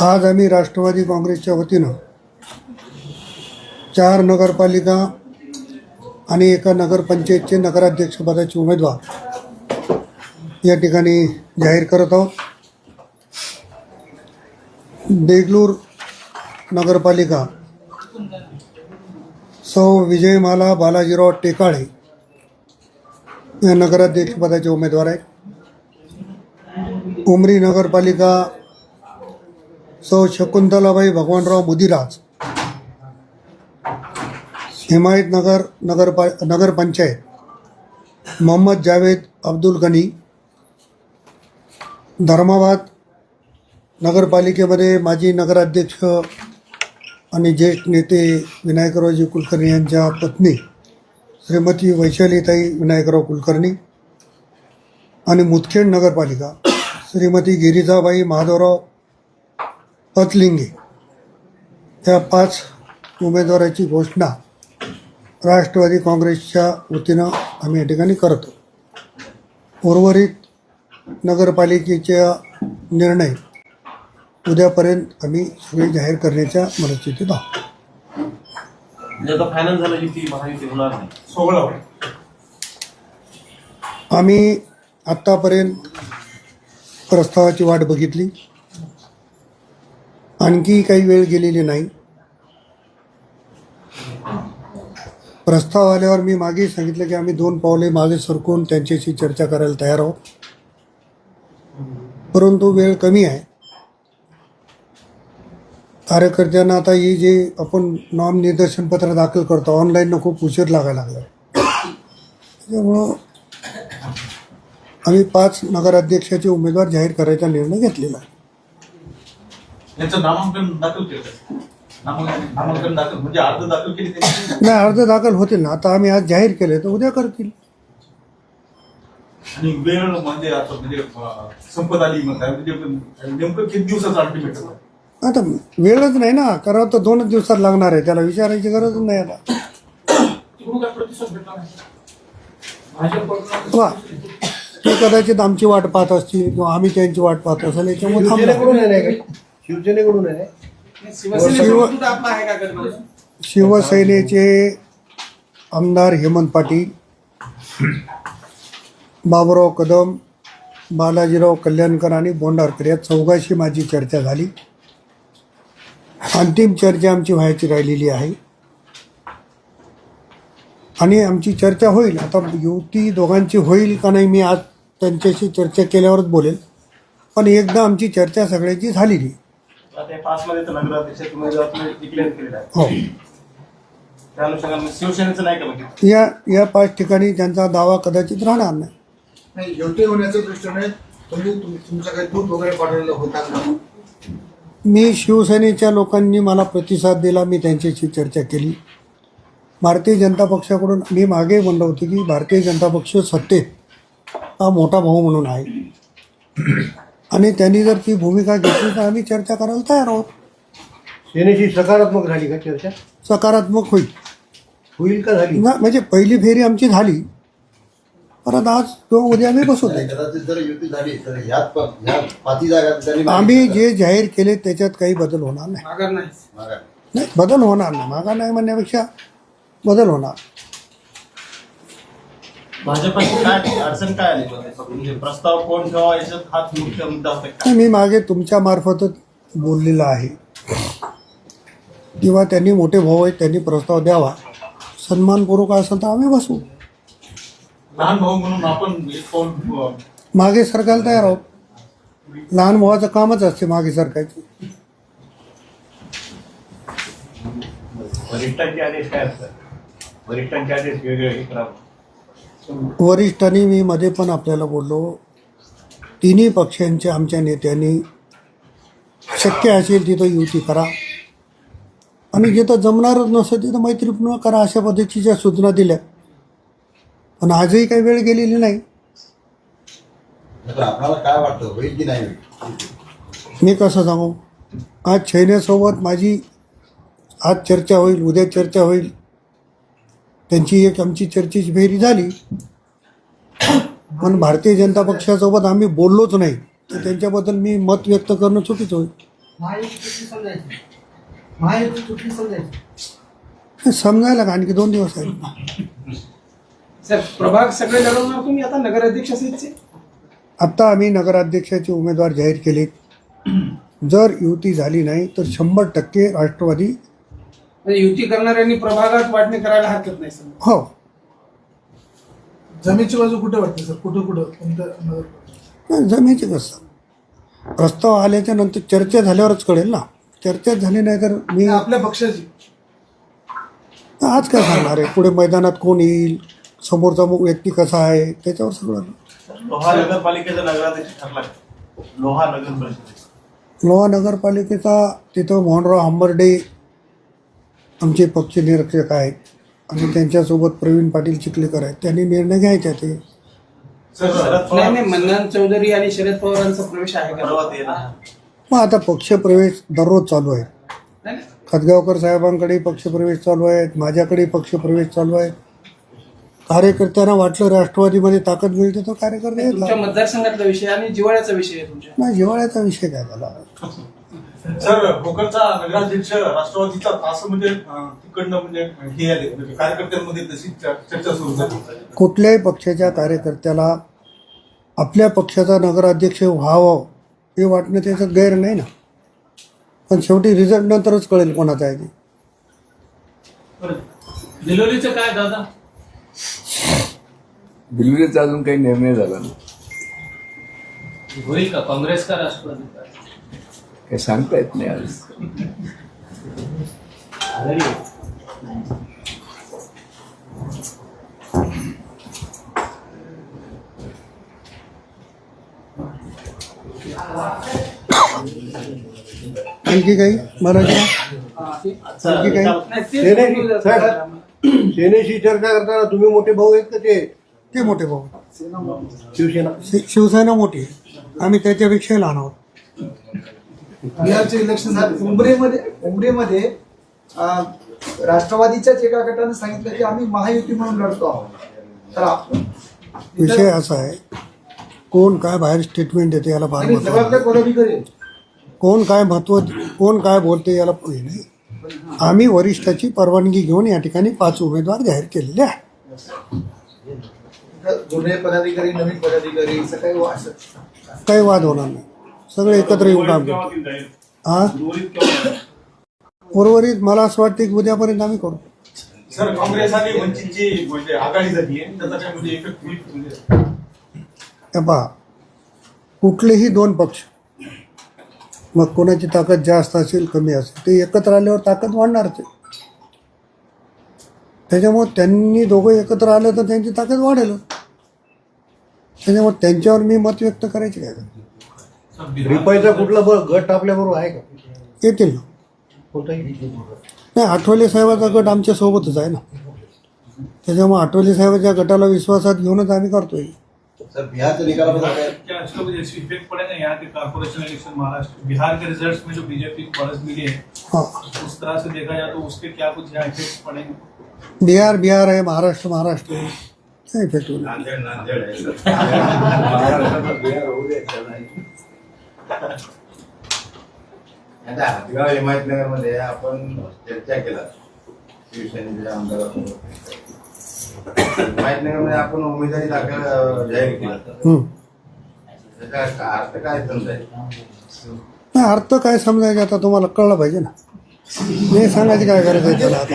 आज आम्ही राष्ट्रवादी काँग्रेसच्या वतीनं चार नगरपालिका आणि एका नगरपंचायतचे नगराध्यक्षपदाचे उमेदवार या ठिकाणी जाहीर करत आहोत. देगलूर नगरपालिका सौ विजयमाला बालाजीराव टेकाळे या नगराध्यक्षपदाचे उमेदवार आहेत. उमरी नगरपालिका सौ शकुंतलाबाई भगवानराव मुदिराज हिमायतनगर नगरपा नगरपंचायत मोहम्मद जावेद अब्दुल गनी धर्माबाद नगरपालिकेमध्ये माजी नगराध्यक्ष आणि ज्येष्ठ नेते विनायकरावजी कुलकर्णी यांच्या पत्नी श्रीमती वैशालीताई विनायकराव कुलकर्णी आणि मुदखेड नगरपालिका श्रीमती गिरिजाबाई महादेवराव पतलिंगे. या पाच उमेदवाराची घोषणा राष्ट्रवादी काँग्रेसच्या वतीनं आम्ही या ठिकाणी करतो. उर्वरित नगरपालिकेचा निर्णय उद्यापर्यंत आम्ही सगळे जाहीर करण्याच्या मनस्थितीत आहोत. म्हणजे आता फायनल झालं की ती महायुती होणार नाही? सोहळा आम्ही आत्तापर्यंत प्रस्तावाची वाट बघितली. आणखी काही वेळ गेलेली नाही. प्रस्ताव आल्यावर मी मागे सांगितलं की आम्ही दोन पावले मागे सरकून त्यांच्याशी चर्चा करायला तयार आहोत. परंतु वेळ कमी आहे. कार्यकर्त्यांना आता ही जे आपण नॉम निदर्शन पत्र दाखल करतो ऑनलाईननं खूप उशीर लागायला लागला. त्याच्यामुळं आम्ही पाच नगराध्यक्षाचे उमेदवार जाहीर करायचा निर्णय घेतलेला आहे. यांचं नामांकन दाखल केलं. नामांकन नामांकन दाखल. म्हणजे अर्ज दाखल केली त्यांनी? नाही अर्ज दाखल होतील ना. आता आम्ही आज जाहीर केले तर उद्या करतील. आणि वेळ म्हणजे आता म्हणजे अं, संपत आली म्हणजे नेमकं किती दिवसाचं अल्टिमेट आता वेळच नाही ना. करावं तर दोनच दिवसात लागणार आहे. त्याला विचारायची गरज नाही आता. तिकडून काय प्रतिसाद भेटला नाही? भाजपकडून वा. ते कदाचित आमची वाट पाहत असतील किंवा आम्ही त्यांची वाट पाहत असेल याच्यामुळे. शिवसेनेकडून आहे? शिवसेनेचे आमदार हेमंत पाटील बाबुराव कदम बालाजीराव कल्याणकर आणि बोंडारकर या चौघाशी माझी चर्चा झाली. अंतिम चर्चा आमची व्हायची राहिलेली आहे. आणि आमची चर्चा होईल. आता युती दोघांची होईल का नाही मी आज त्यांच्याशी चर्चा केल्यावरच बोलेल. पण एकदा आमची चर्चा सगळ्याची झालेली आता या पाच मध्ये तर नगराध्यक्ष उमेदवार डिक्लेअर केलेला आहे. हो. त्या अनुषंगाने शिवसेनेचं नाही का बघितलं? या या पाच ठिकाणी त्यांचा दावा कदाचित राहणार नाही. नाही योग्य होण्याच्या दृष्टीने तुम्ही तुम- तुमचा काही दूध वगैरे पाठवलेला होता का? मी शिवसेनेच्या लोकांनी मला प्रतिसाद दिला मी त्यांच्याशी चर्चा केली. भारतीय जनता पक्षाकडून मी मागे म्हणलं होतं की भारतीय जनता पक्ष सत्तेत हा मोठा भाऊ म्हणून आहे. आणि त्यांनी जर ती भूमिका घेतली तर आम्ही चर्चा करायला तयार आहोत. सेनेची सकारात्मक झाली का चर्चा? सकारात्मक होईल. होईल का झाली? ना म्हणजे पहिली फेरी आमची झाली. परत आज किंवा उद्या आम्ही बसू नाही, दे कदाचित जर युती झाली तर ह्यात प- ह्या पाची जागा त्यांनी आम्ही जे जाहीर केले त्याच्यात काही बदल होणार नाही. माघार नाही. नाही बदल होणार नाही. मागा नाही म्हणण्यापेक्षा बदल होणार. भाजपाची काय अडचण काय आली? म्हणजे प्रस्ताव कोण ठेवा याच्यात हाच मुख्य मुद्दा होता मी मागे तुमच्या मार्फतच बोललेलं आहे. किंवा त्यांनी मोठे भाऊ आहेत त्यांनी प्रस्ताव द्यावा. सन्मानपूर्वक असेल तर आम्ही बसू. लहान भाऊ म्हणून आपण एक पाऊल अं, मागे सरकायला तयार आहोत. लहान भावाचं कामच असते मागे सरकायचं वरिष्ठांचे आदेश काय असतात? वरिष्ठांचे आदेश वेगळे हे करावं वरिष्ठांनी मी मध्ये पण आपल्याला बोललो तिन्ही पक्षांच्या आमच्या नेत्यांनी शक्य असेल तिथं युती करा. आणि जिथं जमणारच नसेल तिथं मैत्रीपूर्ण करा अशा पद्धतीच्या सूचना दिल्या. पण आजही काही वेळ गेलेली नाही. तर आपल्याला काय वाटतं? होईल की नाही मी कसं सांगू? आज छैन्यासोबत माझी आज चर्चा होईल उद्या चर्चा होईल. त्यांची एक आमची चर्चेची फेरी झाली. पण भारतीय जनता पक्षासोबत आम्ही बोललोच नाही. तर त्यांच्याबद्दल मी मत व्यक्त करणं चुकीचं होईल. समजायला का? आणखी दोन दिवस आहेत. सर प्रभाग सगळे लढवणार तुम्ही आता नगराध्यक्ष आत्ता आम्ही नगराध्यक्षाचे उमेदवार जाहीर केले जर युती झाली नाही तर शंभर टक्के राष्ट्रवादी म्हणजे युती करणाऱ्यांनी प्रभागात वाटणी करायला हरकत नाही सर. हो. जमीनची बाजू कुठे वाटते सर? कुठं कुठं? कोणत्या नाही, जमेचे कसं? प्रस्ताव आल्याच्यानंतर चर्चा झाल्यावरच कळेल ना. चर्चा झाली नाही तर मी आपल्या पक्षाची. आज काय सांगणार आहे? पुढे मैदानात कोण येईल? समोरचा मग व्यक्ती कसा आहे? त्याच्यावर सगळं लोहा नगरपालिकेचा नगराध्यक्ष ठरला का? लोहा नगर परिषद लोहा नगरपालिकेचा तिथं मोहनराव हंबर्डे आमचे पक्ष निरीक्षक आहेत आणि त्यांच्यासोबत प्रवीण पाटील चिखलेकर आहेत. त्यांनी निर्णय घ्यायचा ते. नाही नाही मन्नान चौधरी आणि शरद पवारांचा प्रवेश आहे का? ते. मग आता पक्षप्रवेश दररोज चालू आहे. नाही, नाही. खतगावकर साहेबांकडे पक्षप्रवेश चालू आहेत माझ्याकडे पक्षप्रवेश चालू आहे. कार्यकर्त्यांना वाटलं राष्ट्रवादीमध्ये ताकद मिळते तर कार्यकर्ते तुमच्या येतात. मतदारसंघातला विषय आणि जिवाळ्याचा विषय आहे तुमच्या. नाही जिव्हाळ्याचा विषय काय झाला? सर भोकरचा नगराध्यक्ष राष्ट्रवादीचा असं म्हणजे तिकडनं म्हणजे हे आले म्हणजे कार्यकर्त्यांमध्ये तशी चर- चर्चा सुरू झाली. कुठल्याही पक्षाच्या कार्यकर्त्याला आपल्या पक्षाचा नगराध्यक्ष व्हावं हे वाटणं त्याचं गैर नाही ना. पण शेवटी रिझल्ट नंतरच कळेल कोणाचा आहे ते. दिलोलीचं काय दादा? दिल्लीचा अजून काही निर्णय झाला नाही. होईल का? काँग्रेस का राष्ट्रवादी? का काही सांगता येत नाही आज आणखी काही मराठी आणखी काही? द्या सर. सेनेशी चर्चा करताना तुम्ही मोठे भाऊ आहेत का ते? ते मोठे भाऊ शिवसेना. शि- शिवसेना मोठी आहे. आम्ही त्याच्यापेक्षा लहान आहोत. बिहारचे इलेक्शन झाले. उमरेमध्ये उमरेमध्ये राष्ट्रवादीच्याच एका गटाने सांगितलं की आम्ही महायुती म्हणून लढतो आहोत. तर आपण विषय असा आहे कोण काय बाहेर स्टेटमेंट देते याला फार महत्त्व कोण काय महत्त्व कोण काय बोलते याला नाही. आम्ही वरिष्ठाची परवानगी घेऊन या ठिकाणी पाच उमेदवार जाहीर केलेले आहे जुने पदाधिकारी नवीन पदाधिकारी काही वाद होणार नाही. सगळे एकत्र येऊन काम करतो. हा उर्वरित मला असं वाटतं की उद्यापर्यंत आम्ही करू. सर काँग्रेस आणि वंचितची म्हणजे आघाडी झाली आहे. त्याचा काय म्हणजे इफेक्ट होईल पहा. कुठलेही दोन पक्ष मग कोणाची ताकद जास्त असेल कमी असेल ते एकत्र आल्यावर ताकद वाढणारच आहे त्याच्यामुळे त्यांनी दोघं एकत्र आलं तर त्यांची ताकद वाढेल त्याच्यामुळे त्यांच्यावर मी मत व्यक्त करायचे काय रिपाईचा कुठला गट आपल्या बरोबर आहे का? येतील ना. कोणताही नाही. आठवले साहेबाचा गट आमच्या सोबतच आहे ना. त्याच्यामुळे आठवले साहेबाच्या गटाला विश्वासात घेऊनच आम्ही करतोय. सर बिहारच्या निकालाबद्दल काय क्या इसका कुछ ऐसी इफेक्ट पड़ेगा यहाँ के कारपोरेशन इलेक्शन महाराष्ट्र बिहार के रिजल्ट्स में जो बीजेपी को बढ़त मिली है हाँ. उस तरह से देखा जाए तो उसके क्या कुछ यहाँ इफेक्ट पड़ेंगे? बिहार बिहार आहे महाराष्ट्र महाराष्ट्र आहे. काय इफेक्ट होईल? आता हातगाव हिमायतनगरमध्ये आपण चर्चा केला. शिवसेनेच्या आमदारासोबत हिमायतनगरमध्ये आपण उमेदवारी दाखल जाहीर केला. त्याचा का- अर्थ काय समजायचं? नाही अर्थ काय समजायचं आता तुम्हाला कळलं पाहिजे ना. मी सांगायची काय गरज आहे त्याला आता?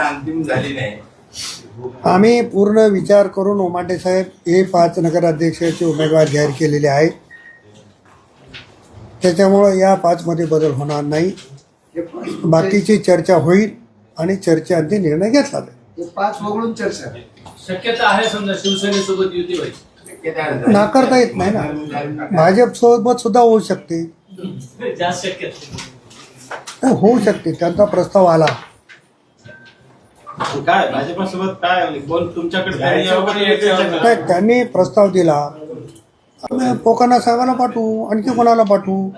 अंतिम झाली नाही. आम्ही पूर्ण विचार करून ओमाटे साहेब हे पाच नगराध्यक्षाचे उमेदवार जाहीर केलेले आहेत. त्याच्यामुळं या पाचमध्ये बदल होणार नाही. बाकीची चर्चा होईल आणि चर्चेअंती निर्णय घेतला जाईल. हे पाच वगळून चर्चा. शक्यता आहे समजा शिवसेनेसोबत युती व्हायची नाकारता येत नाही ना. भाजप सोबत सुद्धा होऊ शकते. जास्त शक्यता. नाही, होऊ शकते. त्यांचा प्रस्ताव आला. काय भाजपासोबत काय कोण तुमच्याकडे यावं का? नाही त्यांनी प्रस्ताव दिला. आम्ही पोकाना साहेबाला पाठवू आणखी कोणाला पाठवू?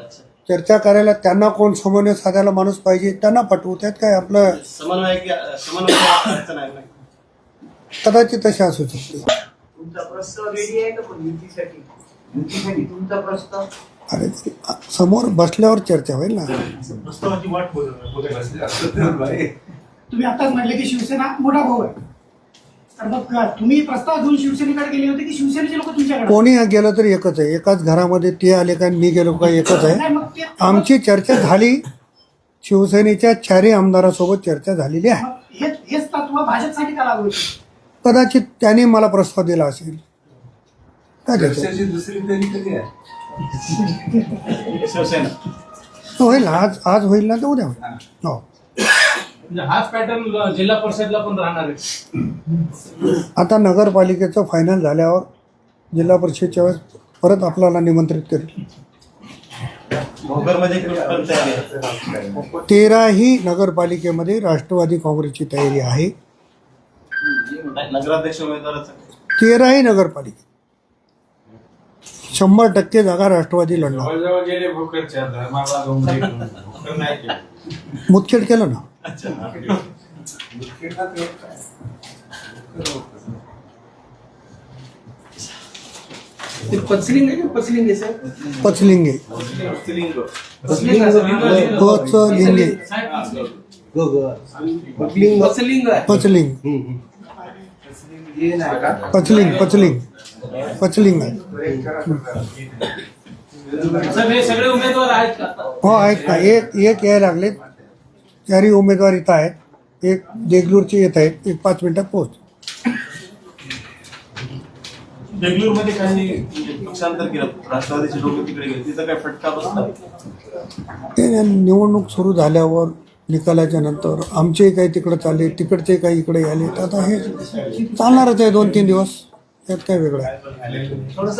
चर्चा करायला त्यांना कोण समन्वय साधायला माणूस पाहिजे त्यांना पाठवू. त्यात काय आपलं समन्वय समन्वय अडचण आहे ना कदाचित तसे असू शकते. तुमचा प्रस्ताव रेडी आहे का पण युतीसाठी. युतीसाठी तुमचा प्रस्ताव? अरे समोर बसल्यावर चर्चा होईल ना. प्रस्तावाची वाट बघत तुम्ही आताच म्हटले की शिवसेना मोठा भाऊ आहे. तर मग तुम्ही प्रस्ताव घेऊन शिवसेनेकडे गेले होते की शिवसेनेचे लोक तुमच्याकडे कोणी गेलं तरी एकच आहे. एकाच घरामध्ये ते आले का मी गेलो का एकच आहे. नाही, मग ते- आमची चर्चा झाली. शिवसेनेच्या चारही आमदारासोबत चर्चा झालेली आहे. मग हेच हेच तत्व भाजपसाठी का लागू होते? कदाचित त्यांनी मला प्रस्ताव दिला असेल. काय त्याचं? चर्चेची दुसरी फेरी कधी आहे? शिवसेना. होईल. आज आज होईल ना तर उद्या होईल. हो. म्हणजे हाच पॅटर्न जिल्हा परिषदला पण राहणार आहे. आता नगरपालिकेचं फायनल झाल्यावर जिल्हा परिषदच्या वेळेस परत आपल्याला निमंत्रित करेल. तेराही नगरपालिकेमध्ये राष्ट्रवादी काँग्रेसची तयारी आहे. नाही, नगराध्यक्ष उमेदवाराचं तेराही नगरपालिका. शंभर टक्के जागा राष्ट्रवादी लढणार. मुदखेड केलं ना? ते पचलिंग आहे का पचलिंग सर? पचलिंगे पचलिंग पचलिंगे पचलिंग। पचलिंग। पचलिंग पचलिंग पचलिंग। आहे साहेब हे। सगळे उमेदवार आहेत का। हो आहेत ना एक एक यायला लागले चारही उमेदवार इथं आहेत एक देगलूरचे येत आहेत एक पाच मिनिटात पोहोच. बेंगळूरमध्ये काही म्हणजे पक्षांतर केलं राष्ट्रवादीचे लोक तिकडे गेले तिचा काय फटका बसला? ते निवडणूक सुरू झाल्यावर निकालाच्या नंतर आमचे काही तिकडे चालले तिकडचे काही इकडे आले. तर आता हे चालणारच आहे दोन तीन दिवस त्यात काय वेगळं आहे. थोडस